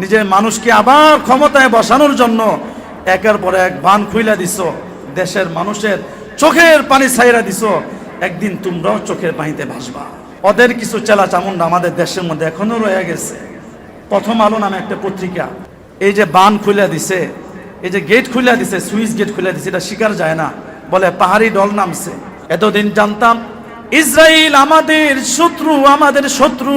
নিজের মানুষকে আবার ক্ষমতায় বসানোর জন্য একের পর এক বান খুইলা দিছ, দেশের মানুষের চোখের পানি ছাইরা দিছ, একদিন তোমরাও চোখের পানিতে ভাসবা। ওদের কিছু চেলা চামুন্ডা আমাদের দেশের মধ্যে এখনও রয়ে গেছে। প্রথম আলো নামে একটা পত্রিকা, এই যে বান খুলে দিছে, এই যে গেট খুলে দিছে সুইচ গেট খুলে দিছে, এটা শিকার যায় না, বলে পাহাড়ি ডল নামছে। এতদিন জানতাম ইসরায়েল আমাদের শত্রু আমাদের শত্রু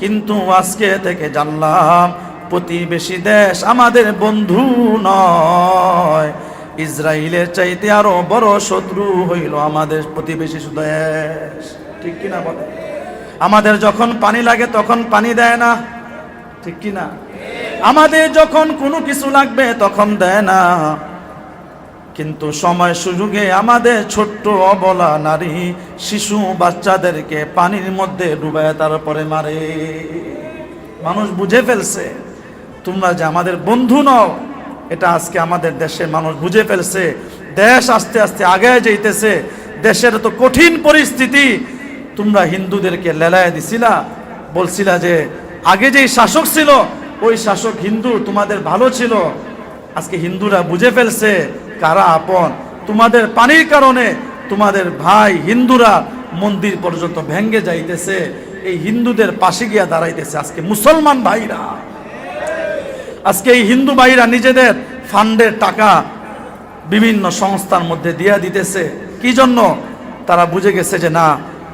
কিন্তু আজকে থেকে জানলাম, প্রতিবেশী দেশ আমাদের বন্ধু নয়। ইসরায়েলের চাইতে আরও বড় শত্রু হইল আমাদের প্রতিবেশী দেশ। ঠিক কিনা বলে আমাদের যখন পানি লাগে তখন পানি দেয় না। ঠিক কিনা? আমাদের যখন কোনো কিছু লাগবে তখন দেয় না। কিন্তু সময় সুযোগে আমাদের ছোট্ট অবলা নারী শিশু বাচ্চাদেরকে পানির মধ্যে ডুবায় তারপরে মারে। মানুষ বুঝে ফেলছে, তোমরা যে আমাদের বন্ধু নও, এটা আজকে আমাদের দেশের মানুষ বুঝে ফেলছে। দেশ আস্তে আস্তে আগে যাইতেছে, দেশের তো কঠিন পরিস্থিতি। তোমরা হিন্দুদেরকে লেলায় দিছিলা, বলছিলা যে আগে যেই শাসক ছিল, ওই শাসক হিন্দু তোমাদের ভালো ছিল। আজকে হিন্দুরা বুঝে ফেলছে কারা আপন? তোমাদের পানির কারণে তোমাদের ভাই হিন্দুরা মন্দির পর্যন্ত ভেঙ্গে যাইতেছে। এই হিন্দুদের পাশে গিয়া দাঁড়াইতেছে আজকে মুসলমান ভাইরা। আজকে এই হিন্দু ভাইরা নিজেদের ফান্ডের টাকা বিভিন্ন সংস্থার মধ্যে দিয়া দিতেছে। কি জন্য? তারা বুঝে গেছে যে না,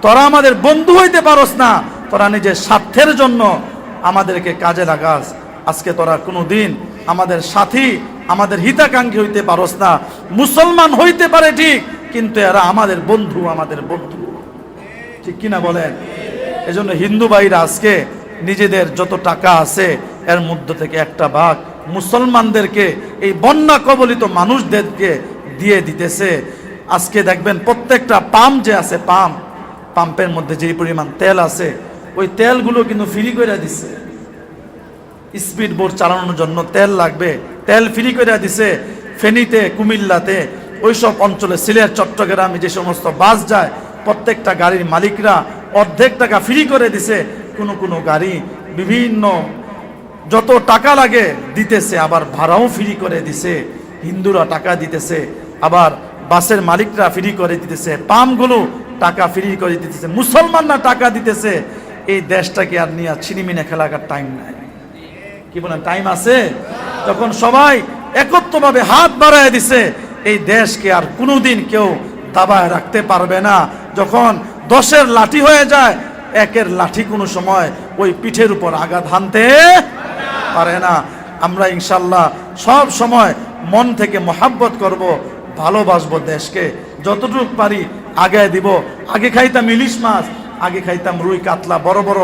তোরা আমাদের বন্ধু হইতে পারস না। তোরা নিজের স্বার্থের জন্য আমাদেরকে কাজে লাগাস। আজকে তোরা কোনো দিন আমাদের সাথী আমাদের হিতাকাঙ্ক্ষী হইতে পারস না। মুসলমান হইতে পারে ঠিক, কিন্তু এরা আমাদের বন্ধু আমাদের বন্ধু। ঠিক কিনা বলেন? এজন্য হিন্দু ভাইরা আজকে নিজেদের যত টাকা আছে, এর মধ্য থেকে একটা ভাগ মুসলমানদেরকে, এই বন্যা কবলিত মানুষদেরকে দিয়ে দিতেছে। আজকে দেখবেন প্রত্যেকটা পাম্প যে আছে পাম্প পাম্পের মধ্যে যে পরিমাণ তেল আছে, ওই তেলগুলো কিন্তু ফ্রি করে দিচ্ছে স্পিড বোট চালানোর জন্য তেল লাগবে তেল ফ্রি করে দিছে, ফেনীতে, কুমিল্লাতে, ওইসব অঞ্চলে, সিলেট, চট্টগ্রামে যে সমস্ত বাস যায়, প্রত্যেকটা গাড়ির মালিকরা অর্ধেক টাকা ফ্রি করে দিছে, কোনো কোনো গাড়ি বিভিন্ন যত টাকা লাগে দিতেছে, আবার ভাড়াও ফ্রি করে দিছে, হিন্দুরা টাকা দিতেছে, আবার বাসের মালিকরা ফ্রি করে দিতেছে, পামগুলো টাকা ফ্রি করে দিতেছে, মুসলমানরা টাকা দিতেছে, এই দেশটাকে আর নিয়ে ছিনিমিনে খেলাকার টাইম নাই। কি বলেন টাইম আছে? তখন সবাই একত্রভাবে হাত বাড়ায় দিছে, এই দেশকে আর কোনোদিন কেউ দাবায় রাখতে পারবে না। যখন দশের লাঠি হয়ে যায়, একের লাঠি কোনো সময় ওই পিঠের উপর আঘাত হানতে পারে না। আমরা ইনশাল্লাহ সব সময় মন থেকে মহাব্বত করব, ভালোবাসবো দেশকে। যতটুকু পারি আগে দিব। আগে খাইতাম ইলিশ মাছ, আগে খাইতাম রুই কাতলা, বড় বড়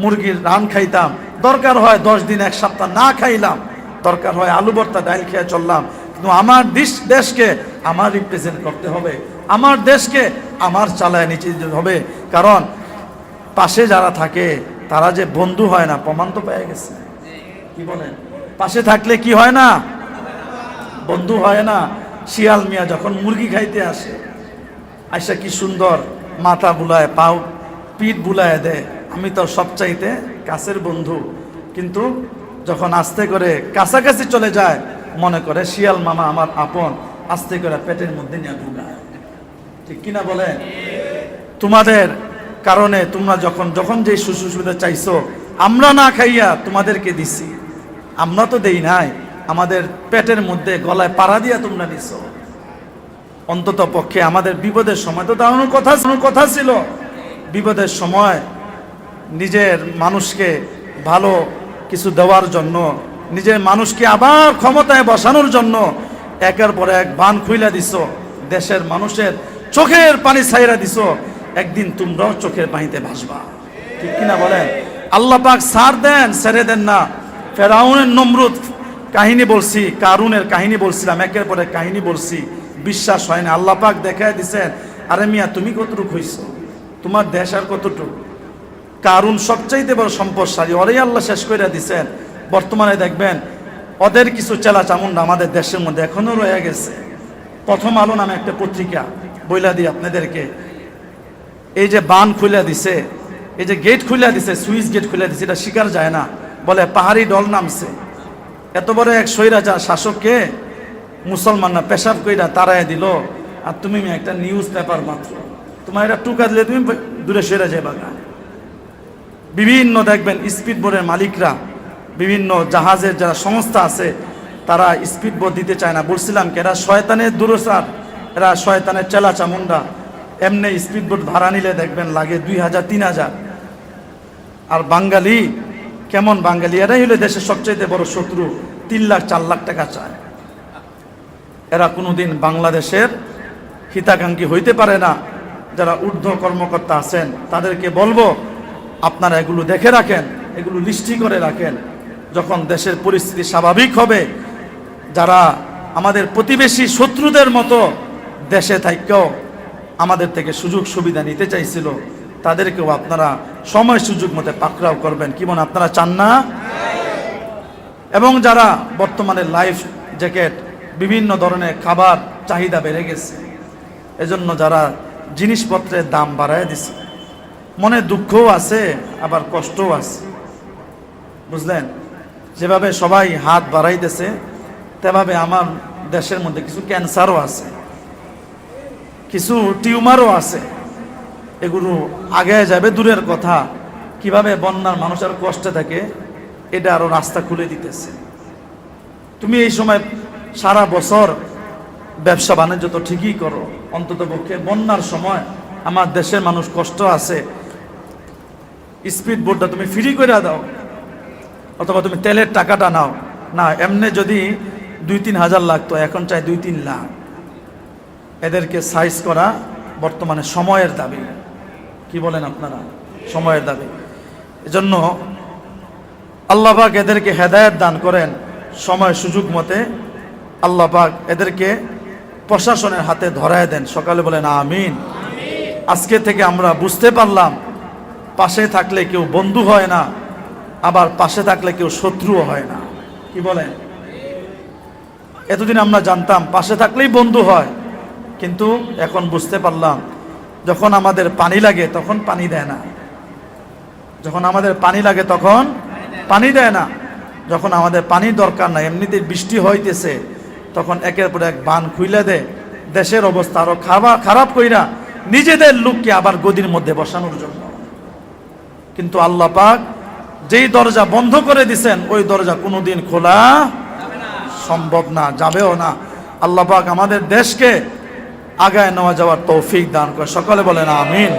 মুরগির রান খাইতাম। দরকার হয় দশ দিন এক সপ্তাহ না খাইলাম। দরকার হয়, আলু ভর্তা, ডাইল খেয়ে চললাম। কিন্তু আমার দেশ দেশকে আমার রিপ্রেজেন্ট করতে হবে। আমার দেশকে আমার চালায় নিচে যেতে হবে। কারণ পাশে যারা থাকে, তারা যে বন্ধু হয় না, প্রমাণ তো পেয়ে গেছে। কি বলেন? পাশে থাকলে কি হয় না? বন্ধু হয় না। শিয়াল মিয়া যখন মুরগি খাইতে আসে, আইসা কি সুন্দর মাথা বুলায়, পাও পিঠ বুলায় দেয়। আমি তো সবচাইতে কাছের বন্ধু। কিন্তু যখন আস্তে করে কাছাকাছি চলে যায়, মনে করে, শিয়াল মামা আমার আপন। আস্তে করে পেটের মধ্যে নিয়ে ঢুকায়। ঠিক কিনা বলে তোমাদের কারণে তোমরা যখন যখন যে সুযোগ সুবিধা চাইছো, আমরা না খাইয়া তোমাদেরকে দিছি। আমরা তো দেই নাই, আমাদের পেটের মধ্যে গলায় পাড়া দিয়া তোমরা নিছো অন্তত পক্ষে আমাদের বিপদের সময় তো দাঁড়ানোর কথা কথা ছিল। বিপদের সময় নিজের মানুষকে ভালো কিছু দেওয়ার জন্য, নিজের মানুষকে আবার ক্ষমতায় বসানোর জন্য একের পর এক বান খুইলা দিছ, দেশের মানুষের চোখের পানি ছাইরা দিছ, একদিন তোমরাও চোখের পানিতে ভাসবা। ঠিক কিনা বলেন? আল্লাহ পাক সার দেন, ছেড়ে দেন না। ফেরাউনের নমরুদ কাহিনী বলছি, কারুনের কাহিনী বলছিলাম, একের পর কাহিনী বলছি, বিশ্বাস হয় না। আল্লাহ পাক দেখায় দিছেন, আরে মিয়া, তুমি কতটুক হইছো? তোমার দেশ আর কতটুকু? কারুন সবচাইতে বড় সম্পদশালী। ওরাই আল্লাহ শেষ করে দিছেন। বর্তমানে দেখবেন, ওদের কিছু চেলা চামুন্ডা আমাদের দেশের মধ্যে এখনও রয়ে গেছে। প্রথম আলো নামে একটা পত্রিকা বইলা দিই আপনাদেরকে। এই যে বান খুলে দিছে, এই যে গেট খুলে দিছে, সুইচ গেট খুলে দিছে, এটা শিকার যায় না। বলে পাহাড়ি ডল নামছে। এত বড় এক স্বৈরাচার শাসককে মুসলমানরা পেশাব কইরা তারায় দিল। আর তুমি একটা নিউজ পেপার মাত্র। তোমার এটা টুকা দিলে তুমি দূরে সরে যাবে গা। বিভিন্ন দেখবেন স্পিড বোটের মালিকরা, বিভিন্ন জাহাজের যারা সংস্থা আছে, তারা স্পিড বোট দিতে চায় না। বলছিলাম কি, এরা শয়তানের দূরসার এরা শয়তানের চেলা চামুন্ডা এমনি স্পিড বোট ভাড়া নিলে দেখবেন লাগে দুই হাজার, তিন হাজার। আর বাঙালি, কেমন বাঙালি? এরাই হলো দেশের সবচেয়ে বড় শত্রু। তিন লাখ, চার লাখ টাকা চায়। এরা কোনোদিন বাংলাদেশের হিতাকাঙ্ক্ষী হইতে পারে না। যারা ঊর্ধ্ব কর্মকর্তা আছেন, তাদেরকে বলব আপনারা এগুলো দেখে রাখেন, এগুলো লিস্টি করে রাখেন। যখন দেশের পরিস্থিতি স্বাভাবিক হবে, যারা আমাদের প্রতিবেশী শত্রুদের মতো দেশে থাকেও আমাদের থেকে সুযোগ সুবিধা নিতে চাইছিল, তাদেরকেও আপনারা সময় সুযোগ মতো পাকড়াও করবেন। কি মনে আপনারা চান না? এবং যারা বর্তমানে লাইফ জ্যাকেট, বিভিন্ন ধরনের খাবার চাহিদা বেড়ে গেছে, এজন্য যারা জিনিসপত্রের দাম বাড়ায় দিছে মনে দুঃখও আছে, আবার কষ্টও আছে। বুঝলেন? যেভাবে সবাই হাত বাড়াইতেছে, তেভাবে আমার দেশের মধ্যে কিছু ক্যান্সারও আছে, কিছু টিউমারও আছে। এগুলো আগে যাবে দূরের কথা। কীভাবে বন্যার মানুষ আর কষ্টে থাকে, এটা আরও রাস্তা খুলে দিতেছে। তুমি এই সময় সারা বছর ব্যবসা বাণিজ্য তো ঠিকই করো। অন্তত পক্ষে বন্যার সময় আমার দেশের মানুষ কষ্ট আছে স্পিড বোর্ডটা তুমি ফ্রি করে দাও। অথবা তুমি তেলের টাকাটা নাও। না, এমনি যদি দুই তিন হাজার লাগতো, এখন চাই দুই তিন লাখ। এদেরকে সাইজ করা বর্তমানে সময়ের দাবি। কি বলেন আপনারা? সময়ের দাবি। এজন্য আল্লাহবাক এদেরকে হেদায়েত দান করেন সময় সুযোগ মতে। আল্লাহবাক এদেরকে প্রশাসনের হাতে ধরায় দেন। সকালে বলেন, আমিন। আজকে থেকে আমরা বুঝতে পারলাম পাশে থাকলে কেউ বন্ধু হয় না, আবার পাশে থাকলে কেউ শত্রুও হয় না। কি বলেন? এতদিন আমরা জানতাম পাশে থাকলেই বন্ধু হয়, কিন্তু এখন বুঝতে পারলাম, যখন আমাদের পানি লাগে তখন পানি দেয় না। যখন আমাদের পানি লাগে তখন পানি দেয় না। যখন আমাদের পানি দরকার না এমনিতে বৃষ্টি হইতেছে, তখন একের পর এক বান খুইলে দেয়। দেশের অবস্থা আরও খাবার খারাপ কইরা নিজেদের লোককে আবার গদির মধ্যে বসানোর জন্য। কিন্তু আল্লাহ পাক যেই দরজা বন্ধ করে দিছেন, ওই দরজা কোনোদিন খোলা সম্ভব না, যাবেও না। আল্লাহ পাক আমাদের দেশকে আগায় নেওয়া যাওয়ার তৌফিক দান করে। সকলে বলেন, আমিন।